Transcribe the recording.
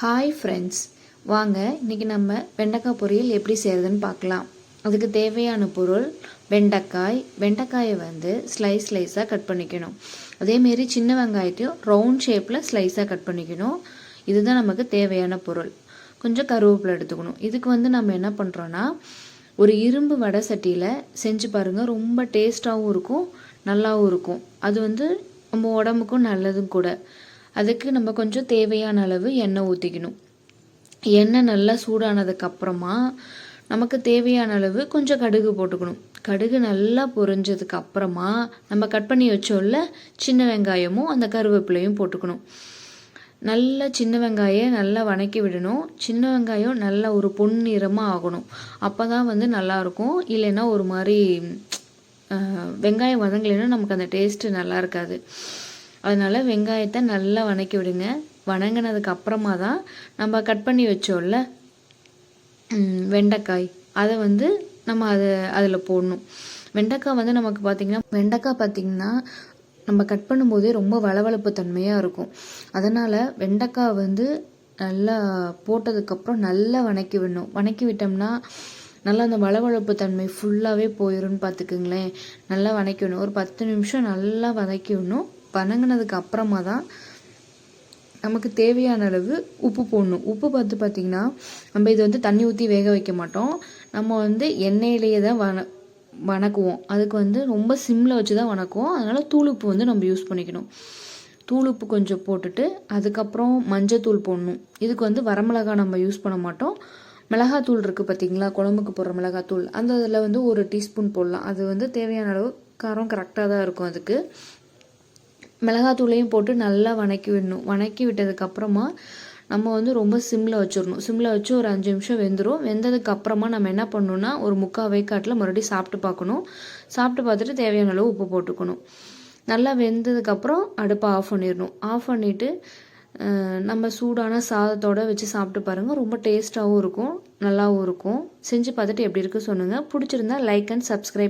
Hi friends வாங்க இன்றைக்கி நம்ம வெண்டைக்காய் பொரியல் எப்படி செய்கிறதுன்னு பார்க்கலாம். அதுக்கு தேவையான பொருள் வெண்டைக்காய். வெண்டைக்காயை வந்து ஸ்லைஸ் ஸ்லைஸாக கட் பண்ணிக்கணும். அதேமாரி சின்ன வெங்காயத்தையும் ரவுண்ட் ஷேப்பில் ஸ்லைஸாக கட் பண்ணிக்கணும். இதுதான் நமக்கு தேவையான பொருள். கொஞ்சம் கருவேப்பிலை எடுத்துக்கணும். இதுக்கு வந்து நம்ம என்ன பண்ணுறோன்னா ஒரு இரும்பு வடை சட்டியில் செஞ்சு பாருங்கள் ரொம்ப டேஸ்ட்டாகவும் இருக்கும் நல்லாவும் இருக்கும். அது வந்து நம்ம உடம்புக்கும் நல்லதும் கூட. அதுக்கு நம்ம கொஞ்சம் தேவையான அளவு எண்ணெய் ஊற்றிக்கணும் எண்ணெய் நல்லா சூடானதுக்கப்புறமா நமக்கு தேவையான அளவு கொஞ்சம் கடுகு போட்டுக்கணும். கடுகு நல்லா பொரிஞ்சதுக்கு அப்புறமா நம்ம கட் பண்ணி வச்சோல்ல சின்ன வெங்காயமும் அந்த கருவேப்பிலையும் போட்டுக்கணும். நல்லா சின்ன வெங்காயம் நல்லா வணக்கி விடணும். சின்ன வெங்காயம் நல்லா ஒரு பொன்னிறமாக ஆகணும். அப்போ தான் வந்து நல்லாயிருக்கும். இல்லைன்னா ஒரு மாதிரி வெங்காயம் வதங்கலைன்னா நமக்கு அந்த டேஸ்ட்டு நல்லா இருக்காது. அதனால் வெங்காயத்தை நல்லா வணக்கி விடுங்க. வணங்கினதுக்கு அப்புறமா தான் நம்ம கட் பண்ணி வச்சோம்ல வெண்டைக்காய். அதை வந்து நம்ம அதை அதில் போடணும். வெண்டைக்காய் வந்து நமக்கு பார்த்திங்கன்னா வெண்டைக்காய் பார்த்திங்கன்னா நம்ம கட் பண்ணும்போதே ரொம்ப வளவளப்பு தன்மையாக இருக்கும். அதனால் வெண்டைக்காய் வந்து நல்லா போட்டதுக்கப்புறம் நல்லா வணக்கி விடணும். வணக்கி விட்டோம்னா நல்லா அந்த வளவளப்பு தன்மை ஃபுல்லாகவே போயிடும்னு பார்த்துக்குங்களேன் நல்லா வணக்கி விடணும். ஒரு பத்து நிமிஷம் நல்லா வதக்கி விடணும். வணங்கினதுக்கு அப்புறமா தான் நமக்கு தேவையான அளவு உப்பு போடணும். உப்பு பார்த்து பார்த்திங்கன்னா நம்ம இது வந்து தண்ணி ஊற்றி வேக வைக்க மாட்டோம். நம்ம வந்து எண்ணெயிலேயே தான் வன வணக்குவோம். அதுக்கு வந்து ரொம்ப சிம்மில் வச்சு தான் வணக்குவோம். அதனால் தூளுப்பு வந்து நம்ம யூஸ் பண்ணிக்கணும். தூளுப்பு கொஞ்சம் போட்டுட்டு அதுக்கப்புறம் மஞ்சத்தூள் போடணும். இதுக்கு வந்து வரமிளகா நம்ம யூஸ் பண்ண மாட்டோம். மிளகாத்தூள் இருக்குது பார்த்தீங்களா? குழம்புக்கு போடுற மிளகாத்தூள். அந்த இதில் வந்து ஒரு டீஸ்பூன் போடலாம். அது வந்து தேவையான அளவு காரம் கரெக்டாக தான் இருக்கும் அதுக்கு. மிளகாத்தூளையும் போட்டு நல்லா வணக்கி விடணும். வணக்கி விட்டதுக்கப்புறமா நம்ம வந்து ரொம்ப சிம்மில் வச்சிடணும். சிம்மில் வச்சு ஒரு அஞ்சு நிமிஷம் வெந்துடும் வெந்ததுக்கப்புறமா நம்ம என்ன பண்ணணும்னா ஒரு முக்கால் வைக்காட்டில் மறுபடியும் சாப்பிட்டு பார்க்கணும். சாப்பிட்டு பார்த்துட்டு தேவையான அளவு உப்பு போட்டுக்கணும். நல்லா வெந்ததுக்கப்புறம் அடுப்பை ஆஃப் பண்ணிடணும். ஆஃப் பண்ணிவிட்டு நம்ம சூடான சாதத்தோட வச்சு சாப்பிட்டு பாருங்கள் ரொம்ப டேஸ்ட்டாகவும் இருக்கும் நல்லாவும் இருக்கும். செஞ்சு பார்த்துட்டு எப்படி இருக்குன்னு சொல்லுங்கள் பிடிச்சிருந்தா லைக் அண்ட் சப்ஸ்கிரைப்